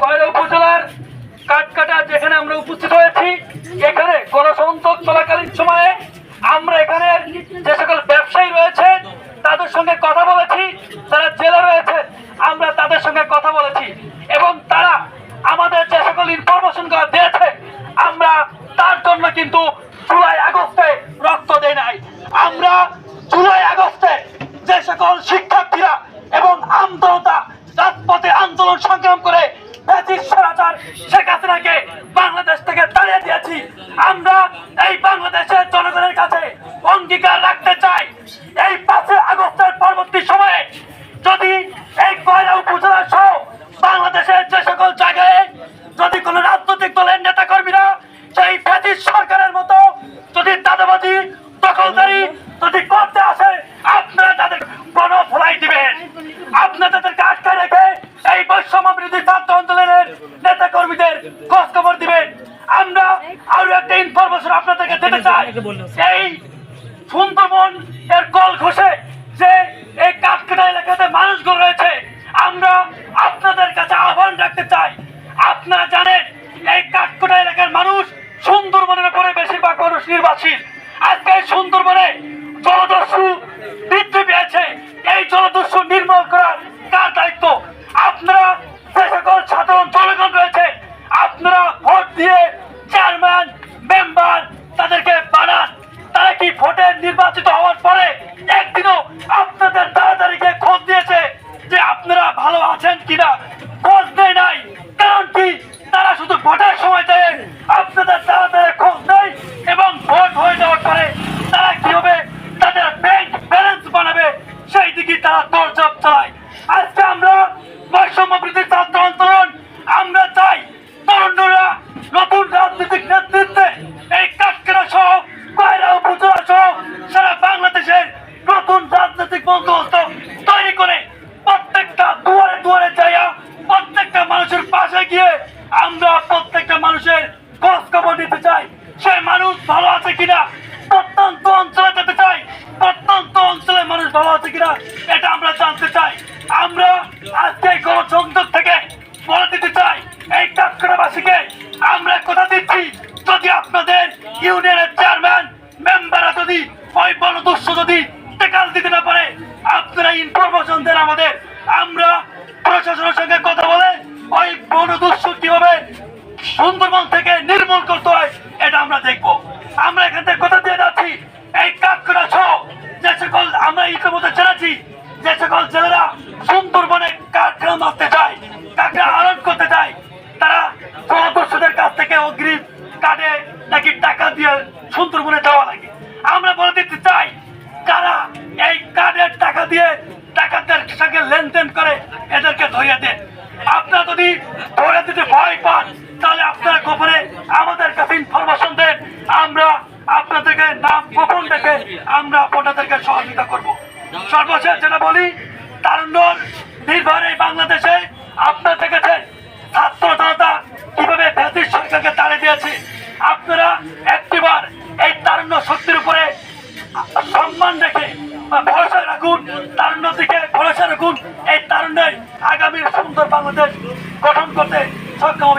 কয়লা উপজেলার কাঠকাটা যেখানে আমরা উপস্থিত হয়েছি, এখানে গণসংযোগ চলাকালীন সময়ে আমরা এখানে যে সকল ব্যবসায়ী রয়েছে, তাদের সঙ্গে কথা বলেছি যারা জেলে রয়েছে, আমরা তাদের সঙ্গে কথা বলেছি। এবং তারা আমাদের যে সকল ইনফরমেশন দিয়েছে, আমরা তার জন্য কিন্তু জুলাই আগস্টে রক্ত দেই নাই। আমরা জুলাই আগস্টে যে সকল শিক্ষার্থীরা এবং আন্দোলনতা রাজপথে আন্দোলন সংগ্রাম করে শেখ হাসিনাকে বাংলাদেশ থেকে তাড়িয়ে দিয়েছি। আমরা এই বাংলাদেশের জনগণের কাছে অঙ্গীকার রাখতে চাই। এই পাঁচে আগস্টের পরবর্তী সময়ে যদি এই কয়লা উপজেলা সহ বাংলাদেশের যে সকল জায়গায় যদি কোনো রাজনৈতিক দলের নেতা কর্মীরা সেই ব্রিটিশ সরকারের মতো যদি দাদাবাজি, দখলদারি যদি করতে আসে, আপনারা তাদের গণ ফলাই দিবেন। আপনারা তাদেরকে আটকে রেখে এই বৈষম্য বিরোধী ছাত্র নেতা খোঁজ খবর দিবেন। আমরা আরও একটা ইনফরমেশন আপনাদেরকে দিতে চাই। এই সুন্দরবন এর কল ঘষে যে এই কাঠকাটা এলাকাতে মানুষগুলো রয়েছে আমরা আপনাদের কাছে আহ্বান রাখতে চাই। আপনারা জানেন এই কাঠকোটা এলাকার মানুষ সুন্দরবনের উপরে বেশিরভাগ মানুষ নির্বাসীন আজকে এই সুন্দরবনে জলদস্যু বৃদ্ধি পেয়েছে এই জলদস্যু নির্মূল করার কার দায়িত্ব আপনারা যে সকল সাধারণ জনগণ রয়েছে আপনারা ভোট দিয়ে চেয়ারম্যান মেম্বার তাদেরকে বানান। তারা কি ভোটে নির্বাচিত হওয়ার পরে একদিনও আপনাদের তাড়াতাড়িকে খোঁজ দিয়েছে যে আপনারা ভালো আছেন কিনা? খোঁজ দেয় নাই। কারণ কি? তারা শুধু ভোটের সময় দেয় আপনাদের তাড়াতাড়ি খোঁজ দেয় এবং ভোট হয়ে যাওয়ার পরে তারা কি হবে তাদের ব্যাংক ব্যালেন্স বানাবে সেই দিকে তারা দরজাপ চালায় আজকে আমরা বৈষম্য বৃদ্ধি ছাত্র আন্দোলন আমরা চাই তরুণরা নতুন রাজনৈতিক নেতৃত্বে এই কাটকেরা সহ কয়রা উপজেলা সহ সারা বাংলাদেশের নতুন রাজনৈতিক বন্দোবস্ত তৈরি করে প্রত্যেকটা দুয়ারে দুয়ারে যাইয়া প্রত্যেকটা মানুষের পাশে গিয়ে আমরা প্রত্যেকটা মানুষের খোঁজ খবর নিতে চাই। সে মানুষ ভালো আছে কিনা? প্রত্যন্ত অঞ্চলে যেতে চাই। প্রত্যন্ত অঞ্চলে মানুষ ভালো আছে কিনা? মেম্বাররা যদি ওই বনদস্য যদি টেকাল দিতে না পারে, আপনারা ইনফরমেশন দেন আমাদের। আমরা প্রশাসনের সঙ্গে কথা বলে ওই বনদস্য কীভাবে সুন্দরবন থেকে নির্মূল করতে হয়, এটা আমরা দেখব। আমরা এখান থেকে কথা দিয়ে যাচ্ছি। এই কাঠকড়া সহ যে সকল আমরা ইতিমধ্যে জেনেছি, যে সকল জেলেরা সুন্দরবনে কাঠকড়া মারতে চায় কাঠকড়া আরোপ করতে চায় তারা জনদস্যুদের কাছ থেকে অগ্রিম কাটে নাকি টাকা দিয়ে সুন্দরবনে দেওয়া লাগে। আমরা বলে দিতে চাই যারা এই কার্ডের টাকা দিয়ে টাকাদের সঙ্গে লেনদেন করে এদেরকে ধরিয়ে দেন। আপনারা যদি ধরে দিতে ভয় পান, তাহলে আপনারা গোপনে আমাদের কাছে ইনফরমেশন দেন। আমরা আপনাদেরকে নাম গোপন রেখে আমরা আপনাদেরকে সহযোগিতা করব। সর্বশেষ যেটা বলি, তারুণ্যর নির্ভর এই বাংলাদেশে আপনারা দেখেছেন ছাত্র জনতা কীভাবে ব্রিটিশ সরকারকে তাড়িয়ে দিয়েছে? আপনারা একটিবার অন্যান্য শক্তির উপরে সম্মান রেখে ভরসা রাখুন তারুণ্য দিকে ভরসা রাখুন। এই তারুণ্যের আগামী সুন্দর বাংলাদেশ গঠন করতে সক্ষম